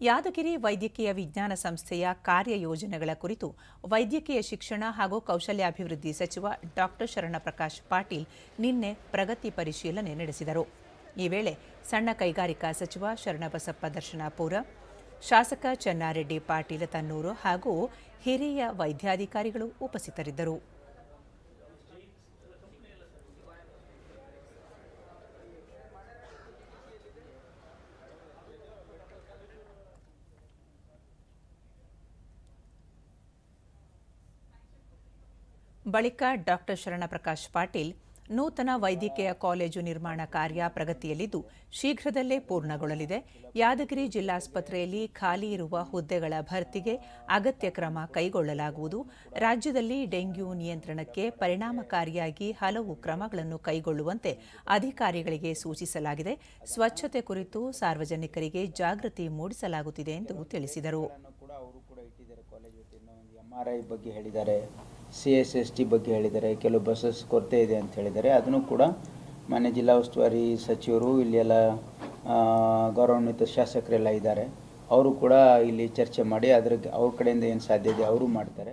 ಯಾದಗಿರಿ ವೈದ್ಯಕೀಯ ವಿಜ್ಞಾನ ಸಂಸ್ಥೆಯ ಕಾರ್ಯಯೋಜನೆಗಳ ಕುರಿತು ವೈದ್ಯಕೀಯ ಶಿಕ್ಷಣ ಹಾಗೂ ಕೌಶಲ್ಯಾಭಿವೃದ್ಧಿ ಸಚಿವ ಡಾಕ್ಟರ್ ಶರಣಪ್ರಕಾಶ್ ಪಾಟೀಲ್ ನಿನ್ನೆ ಪ್ರಗತಿ ಪರಿಶೀಲನೆ ನಡೆಸಿದರು. ಈ ವೇಳೆ ಸಣ್ಣ ಕೈಗಾರಿಕಾ ಸಚಿವ ಶರಣಬಸಪ್ಪ ದರ್ಶನಾಪುರ, ಶಾಸಕ ಚೆನ್ನಾರೆಡ್ಡಿ ಪಾಟೀಲ ತನ್ನೂರು ಹಾಗೂ ಹಿರಿಯ ವೈದ್ಯಾಧಿಕಾರಿಗಳು ಉಪಸ್ಥಿತರಿದ್ದರು. ಬಳಿಕ ಡಾಕ್ಟರ್ ಶರಣಪ್ರಕಾಶ್ ಪಾಟೀಲ್ ನೂತನ ವೈದ್ಯಕೀಯ ಕಾಲೇಜು ನಿರ್ಮಾಣ ಕಾರ್ಯ ಪ್ರಗತಿಯಲ್ಲಿದ್ದು ಶೀಘ್ರದಲ್ಲೇ ಪೂರ್ಣಗೊಳ್ಳಲಿದೆ. ಯಾದಗಿರಿ ಜಿಲ್ಲಾಸ್ಪತ್ರೆಯಲ್ಲಿ ಖಾಲಿ ಇರುವ ಹುದ್ದೆಗಳ ಭರ್ತಿಗೆ ಅಗತ್ಯ ಕ್ರಮ ಕೈಗೊಳ್ಳಲಾಗುವುದು. ರಾಜ್ಯದಲ್ಲಿ ಡೆಂಗ್ಯೂ ನಿಯಂತ್ರಣಕ್ಕೆ ಪರಿಣಾಮಕಾರಿಯಾಗಿ ಹಲವು ಕ್ರಮಗಳನ್ನು ಕೈಗೊಳ್ಳುವಂತೆ ಅಧಿಕಾರಿಗಳಿಗೆ ಸೂಚಿಸಲಾಗಿದೆ. ಸ್ವಚ್ಛತೆ ಕುರಿತು ಸಾರ್ವಜನಿಕರಿಗೆ ಜಾಗೃತಿ ಮೂಡಿಸಲಾಗುತ್ತಿದೆ ಎಂದು ತಿಳಿಸಿದರು. ಸಿ ಎಸ್ ಎಸ್ ಟಿ ಬಗ್ಗೆ ಹೇಳಿದ್ದಾರೆ ಕೆಲವು ಬಸ್ಸಸ್ ಕೊರತೆ ಇದೆ ಅಂತ ಹೇಳಿದ್ದಾರೆ. ಅದನ್ನು ಕೂಡ ಮಾನ್ಯ ಜಿಲ್ಲಾ ಉಸ್ತುವಾರಿ ಸಚಿವರು ಇಲ್ಲಿ ಎಲ್ಲ ಆ, ಗೌರವಾನ್ವಿತ ಶಾಸಕರೆಲ್ಲ ಇದ್ದಾರೆ. ಅವರು ಕೂಡ ಇಲ್ಲಿ ಚರ್ಚೆ ಮಾಡಿ ಅದ್ರ ಅವ್ರ ಕಡೆಯಿಂದ ಏನು ಸಾಧ್ಯ ಇದೆ ಅವರು ಮಾಡ್ತಾರೆ.